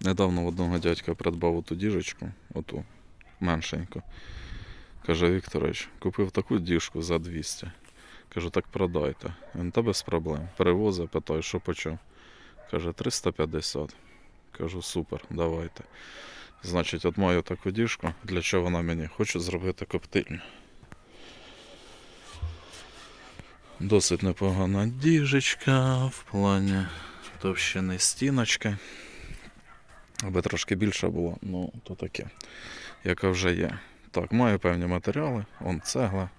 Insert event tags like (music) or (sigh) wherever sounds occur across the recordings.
Недавно в одного дядька придбав оту діжечку, оту меншеньку. Каже Вікторович, купив таку діжку за 200. Кажу, так продайте. Він та без проблем. Перевозив, питаю, що почав. Каже, 350. Кажу, супер, давайте. Значить, от маю таку діжку. Для чого вона мені? Хочу зробити коптильню. Досить непогана діжечка в плані товщини стіночки. Аби трошки більше було, ну то таке, яка вже є. Так, маю певні матеріали, он цегла,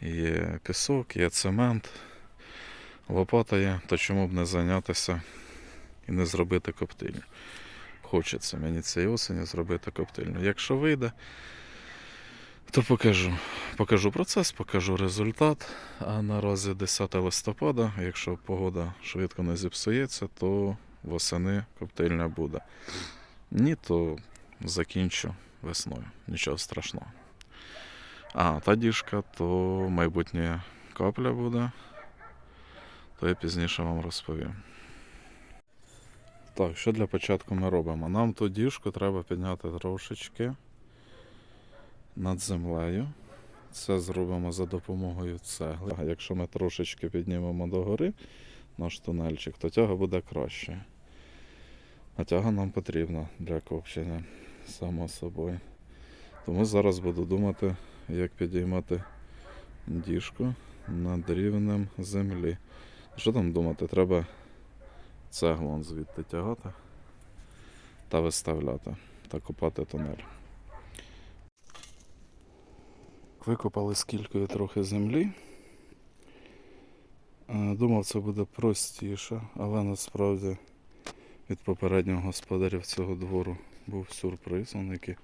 є пісок, є цемент, лопата є, то чому б не зайнятися і не зробити коптильню. Хочеться мені цієї осені зробити коптильню. Якщо вийде, то покажу. Покажу процес, покажу результат. А наразі 10 листопада, якщо погода швидко не зіпсується, то восени коптильня буде. Ні, то закінчу весною. Нічого страшного. А, та діжка, то майбутня капля буде. То я пізніше вам розповім. Так, що для початку ми робимо? Нам ту діжку треба підняти трошечки над землею. Це зробимо за допомогою цегли. Якщо ми трошечки піднімемо догори наш тунельчик, то тяга буде краще. А тяга нам потрібна для копчення, само собою. Тому зараз буду думати, як підіймати діжку над рівнем землі. Що там думати? Треба цеглу звідти тягати та виставляти та копати тунель. Викопали скількою трохи землі. Е, Думав, це буде простіше, але насправді від попереднього господарів цього двору був сюрприз. Вони які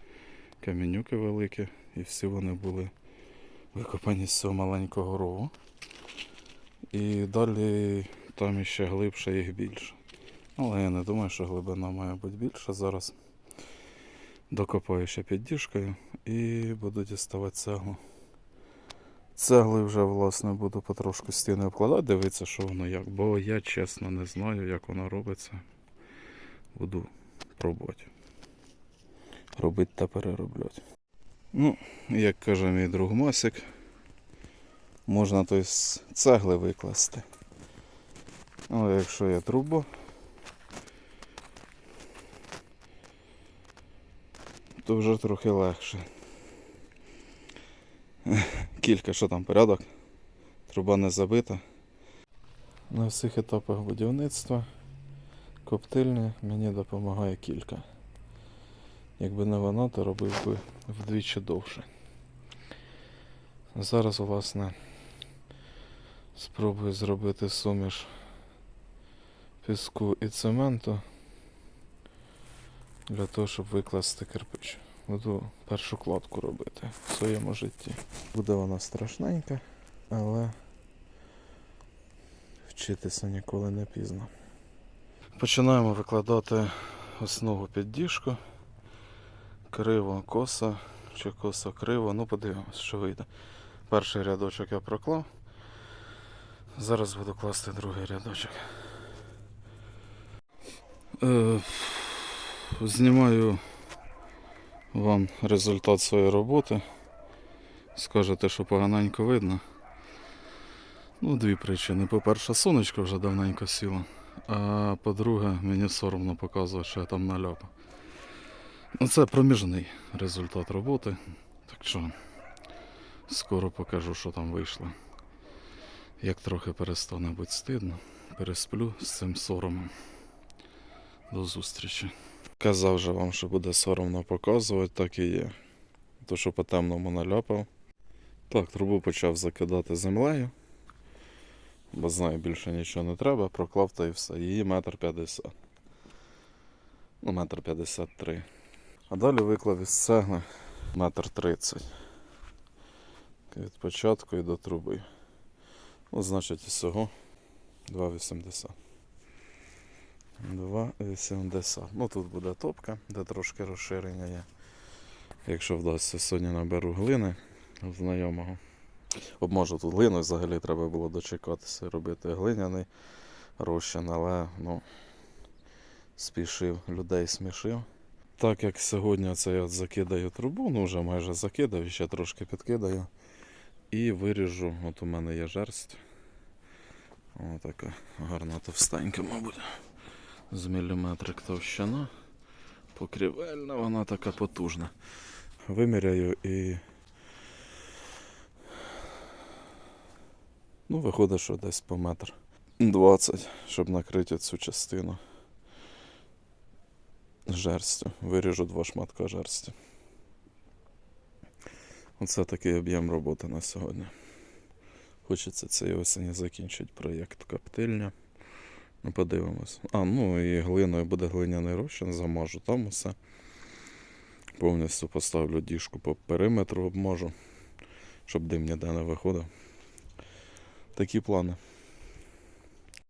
камінюки великі, і всі вони були викопані з цього маленького рову. І далі там іще глибше їх більше. Але я не думаю, що глибина має бути більша. Зараз докопаю ще під діжкою і буду діставати цеглу. Цегли вже, власне, буду потрошку стіни обкладати, дивитися, що воно як. Бо я чесно не знаю, як воно робиться. Буду пробувати. Робити та переробляти. Ну, як каже мій друг Масик, можна то з цегли викласти. Але якщо є труба, то вже трохи легше. Кілька, що там порядок, труба не забита. На всіх етапах будівництва коптильні мені допомагає кілька. Якби не вона, то робив би вдвічі довше. Зараз, власне, спробую зробити суміш піску і цементу для того, щоб викласти кирпич. Буду першу кладку робити в своєму житті. Буде вона страшненька, але вчитися ніколи не пізно. Починаємо викладати основу під діжку. Криво коса чи косо криво. Ну подивимось, що вийде. Перший рядочок я проклав. Зараз буду класти другий рядочок. Е, знімаю вам результат своєї роботи. Скажете, що поганенько видно. Ну, дві причини. По-перше, сонечко вже давненько сіло. А по-друге, мені соромно показувати, що я там наляпав. Ну, це проміжний результат роботи. Так що скоро покажу, що там вийшло. Як трохи перестане бути стидно, пересплю з цим соромом. До зустрічі. Казав же вам, що буде соромно показувати, так і є. То, що по темному наляпав. Так, трубу почав закидати землею. Бо знаю, більше нічого не треба, проклав та і все. Її метр п'ятдесят. Ну, метр п'ятдесят три. А далі виклав із цегли метр тридцять. Від початку і до труби. Ну, значить, всього 2,80. 2,80. Ну тут буде топка, де трошки розширення є. Якщо вдасться, сьогодні наберу глини знайомого. Обможу тут глину, взагалі треба було дочекатися робити глиняний розчин, але ну, спішив, людей смішив. Так як сьогодні це я закидаю трубу, ну вже майже закидав, ще трошки підкидаю. І виріжу, от у мене є жерсть. О, така гарна товстенька, мабуть. З міліметрик товщина. Покрівельна, вона така потужна. Виміряю і. Ну, виходить, що десь по метр 20, щоб накрити цю частину жерстю. Виріжу два шматка жерсті. Оце такий об'єм роботи на сьогодні. Хочеться цієї осені закінчити проєкт коптильня. Ну, подивимось. А, ну і глиною буде глиняний розчин, замажу там усе. Повністю поставлю діжку по периметру обмажу, щоб дим ніде не виходив. Такі плани.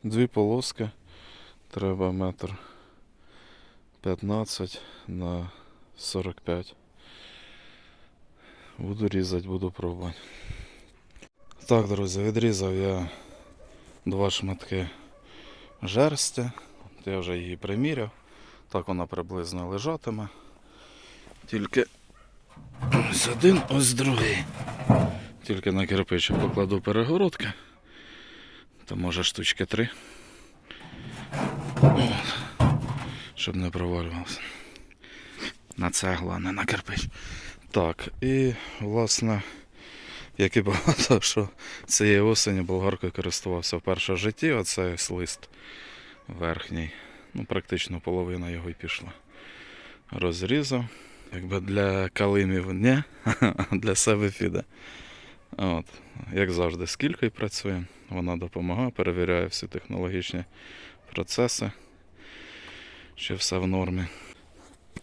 Дві полоски. Треба метр 15 на 45. Буду різати, буду пробувати. Так, друзі, відрізав я два шматки жерсті. Я вже її приміряв. Так вона приблизно лежатиме. Тільки ось один, ось другий. Тільки на кирпичик покладу перегородки. То може штучки три. От. Щоб не провалювався. На цеглу, а не на кирпич. Так, і власне, як і багато, що цієї осені болгаркою користувався вперше в житті, ось лист верхній. Ну, практично половина його й пішла. Розрізав. Якби для калимів ні, (laughs) а для себе піде. От. Як завжди, з кількою працює. Вона допомагає, перевіряє всі технологічні процеси. Чи все в нормі.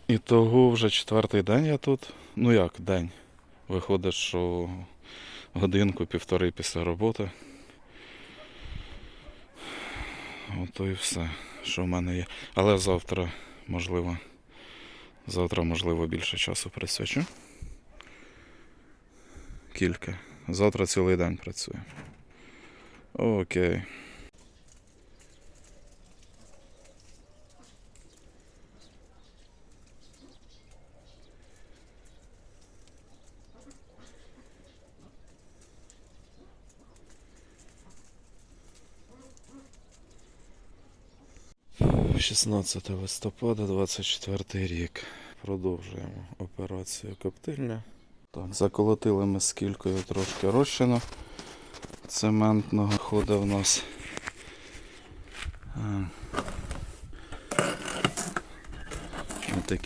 І того вже четвертий день я тут. Ну як день? Виходить, що годинку, півтори після роботи. Ото і все, що в мене є. Але завтра, можливо, завтра, можливо, більше часу присвячу. Кілька. Завтра цілий день працюю. Окей. — 16 листопада, 24 рік. Продовжуємо операцію коптильня. Так, заколотили ми з кількою трошки розчину цементного ходу в нас. Е,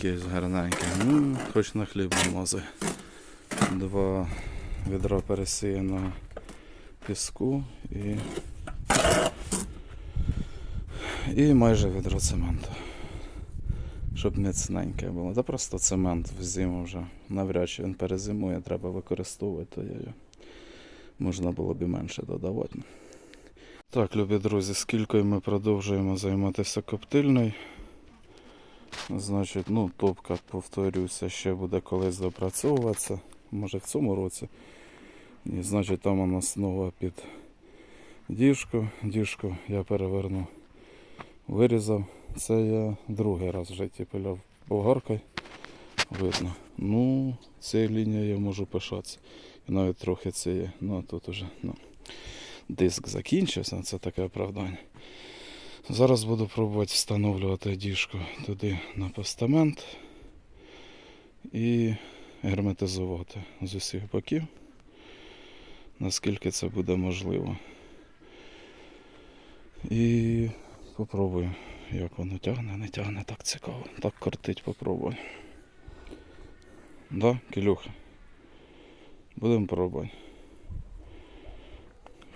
ось гарненькі. Ну, хоч на хліб намазує. Два відра пересіяного піску і, і майже відро цементу. Щоб міцненьке було. Та просто цемент в зиму вже навряд чи він перезимує, треба використовувати, то можна було б і менше додавати. Так, любі друзі, скільки ми продовжуємо займатися коптильною. Значить, ну, топка, повторюся, ще буде колись допрацьовуватися. Може в цьому році. І, значить, там у нас нова під діжку. Діжку я переверну, вирізав. Це я другий раз в житті пиляв болгаркою. Видно. Ну, цією лінією я можу пишатися. І навіть трохи це є. Ну, а тут уже ну, диск закінчився, це таке оправдання. Зараз буду пробувати встановлювати діжку туди на постамент і герметизувати з усіх боків, наскільки це буде можливо. І попробую, як воно тягне, не тягне, так цікаво. Так кортить, попробую. Да, Кілюха? Будемо пробувати.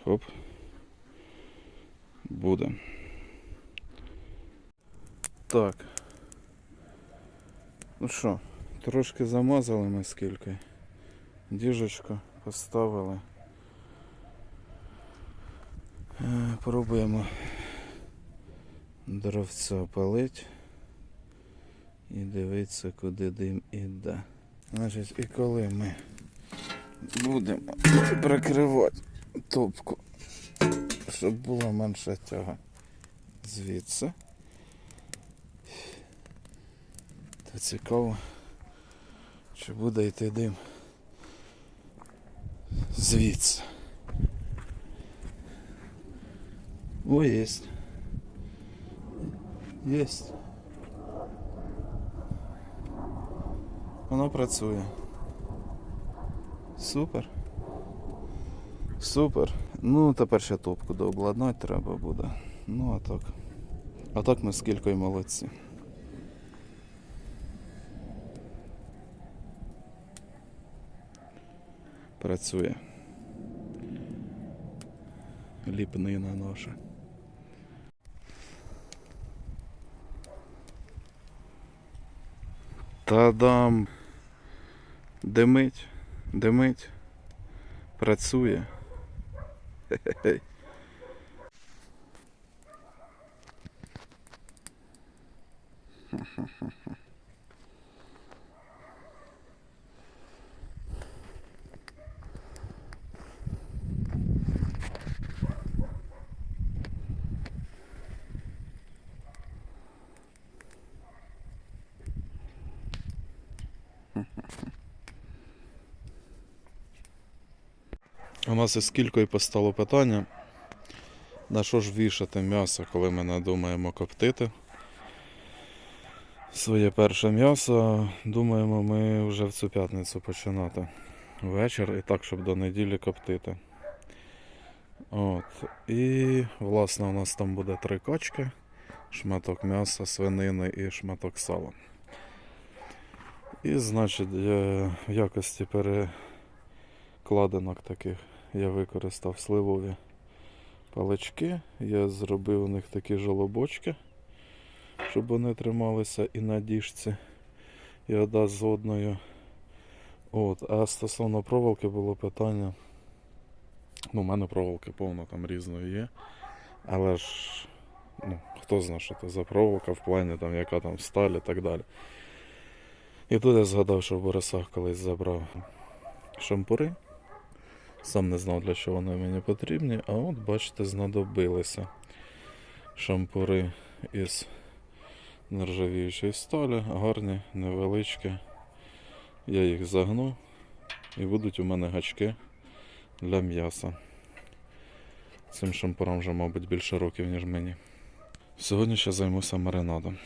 Хоп. Будемо. Так. Ну що, трошки замазали ми скільки. Діжечку поставили. Е, Пробуємо дровця палить і дивитися, куди дим іде. Значить, і коли ми будемо прикривати топку, щоб була менша тяга звідси. Та цікаво, чи буде йти дим звідси. О, єсть. Єсть. Воно працює. Супер. Супер. Ну, тепер ще топку дообладнати треба буде. Ну, а так. А так ми скільки й молодці. Працює. Ліпнина наша. Та-дам! Димить, димить, працює. Хе-хе-хе. У нас із кількою постало питання, на що ж вішати м'ясо, коли ми надумаємо коптити. Своє перше м'ясо, думаємо, ми вже в цю п'ятницю починати вечір і так, щоб до неділі коптити. От. І, власне, у нас там буде три качки, шматок м'яса, свинини і шматок сала. І, значить, в якості перекладинок таких я використав сливові палички. Я зробив у них такі жолобочки, щоб вони трималися і на діжці, і одна з одною. От. А стосовно проволоки було питання. Ну, у мене проволоки повно там різної є. Але ж ну, хто знає, що це за проволока в плані, там, яка там сталь і так далі. І тут я згадав, що в Борисах колись забрав шампури. Сам не знав, для чого вони мені потрібні, а от, бачите, знадобилися шампури із нержавіючої сталі, гарні, невеличкі. Я їх загну і будуть у мене гачки для м'яса. Цим шампурам вже, мабуть, більше років, ніж мені. Сьогодні ще займуся маринадом.